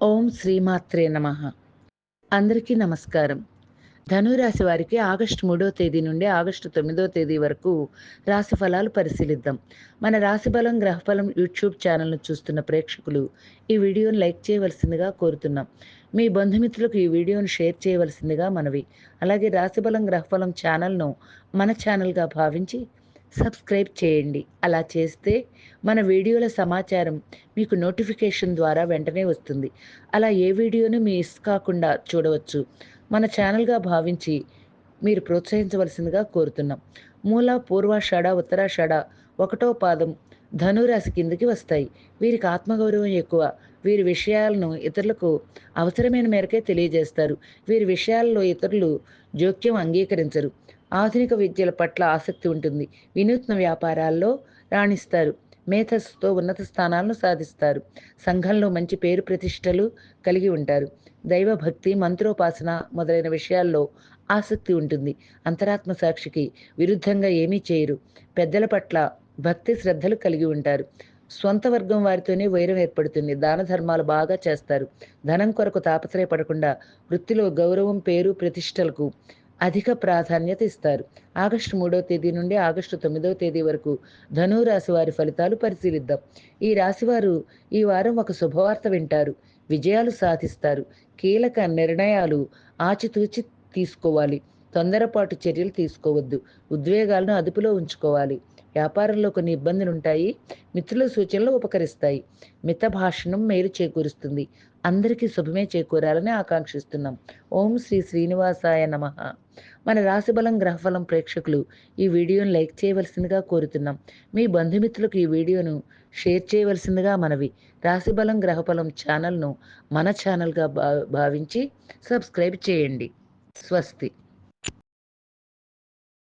ఓం శ్రీమాత్రే నమ. అందరికీ నమస్కారం. ధనురాశి వారికి ఆగస్టు మూడో తేదీ నుండి ఆగస్టు తొమ్మిదో తేదీ వరకు రాశి ఫలాలు పరిశీలిద్దాం. మన రాశి బలం గ్రహఫలం యూట్యూబ్ ఛానల్ను చూస్తున్న ప్రేక్షకులు ఈ వీడియోను లైక్ చేయవలసిందిగా కోరుతున్నాం. మీ బంధుమిత్రులకు ఈ వీడియోను షేర్ చేయవలసిందిగా మనవి. అలాగే రాశి బలం గ్రహఫలం ఛానల్ను మన ఛానల్గా భావించి సబ్స్క్రైబ్ చేయండి. అలా చేస్తే మన వీడియోల సమాచారం మీకు నోటిఫికేషన్ ద్వారా వెంటనే వస్తుంది. అలా ఏ వీడియోను మిస్ కాకుండా చూడవచ్చు. మన ఛానల్గా భావించి మీరు ప్రోత్సహించవలసిందిగా కోరుతున్నాం. మూల పూర్వాషాఢ ఉత్తరాషాఢ ఒకటో పాదం ధనురాశి కిందకి వస్తాయి. వీరికి ఆత్మగౌరవం ఎక్కువ. వీరి విషయాలను ఇతరులకు అవసరమైన మేరకే తెలియజేస్తారు. వీరి విషయాల్లో ఇతరులు జోక్యం అంగీకరించరు. ఆధునిక విద్యల పట్ల ఆసక్తి ఉంటుంది. వినూత్న వ్యాపారాల్లో రాణిస్తారు. మేధస్సుతో ఉన్నత స్థానాలను సాధిస్తారు. సంఘంలో మంచి పేరు ప్రతిష్టలు కలిగి ఉంటారు. దైవభక్తి మంత్రోపాసన మొదలైన విషయాల్లో ఆసక్తి ఉంటుంది. అంతరాత్మ సాక్షికి విరుద్ధంగా ఏమీ చేయరు. పెద్దల పట్ల భక్తి శ్రద్ధలు కలిగి ఉంటారు. స్వంత వర్గం వారితోనే వైరం ఏర్పడుతుంది. దాన ధర్మాలు బాగా చేస్తారు. ధనం కొరకు తాపత్రయపడకుండా వృత్తిలో గౌరవం పేరు ప్రతిష్టలకు అధిక ప్రాధాన్యత ఇస్తారు. ఆగస్టు మూడవ తేదీ నుండి ఆగస్టు తొమ్మిదవ తేదీ వరకు ధను రాశి వారి ఫలితాలు పరిశీలిద్దాం. ఈ రాశివారు ఈ వారం ఒక శుభవార్త వింటారు. విజయాలు సాధిస్తారు. కీలక నిర్ణయాలు ఆచితూచి తీసుకోవాలి. తొందరపాటు చర్యలు తీసుకోవద్దు. ఉద్వేగాలను అదుపులో ఉంచుకోవాలి. వ్యాపారంలో కొన్ని ఇబ్బందులు ఉంటాయి మిత్రుల సూచనలు ఉపకరిస్తాయి. మిత భాషణం మేలు చేకూరుస్తుంది. అందరికీ శుభమే చేకూరాలని ఆకాంక్షిస్తున్నాం. ఓం శ్రీ శ్రీనివాసాయ నమ. మన రాశిబలం గ్రహఫలం ప్రేక్షకులు ఈ వీడియోను లైక్ చేయవలసిందిగా కోరుతున్నాం. మీ బంధుమిత్రులకు ఈ వీడియోను షేర్ చేయవలసిందిగా మనవి. రాశిబలం గ్రహఫలం ఛానల్ను మన ఛానల్గా భావించి సబ్స్క్రైబ్ చేయండి. స్వస్తి.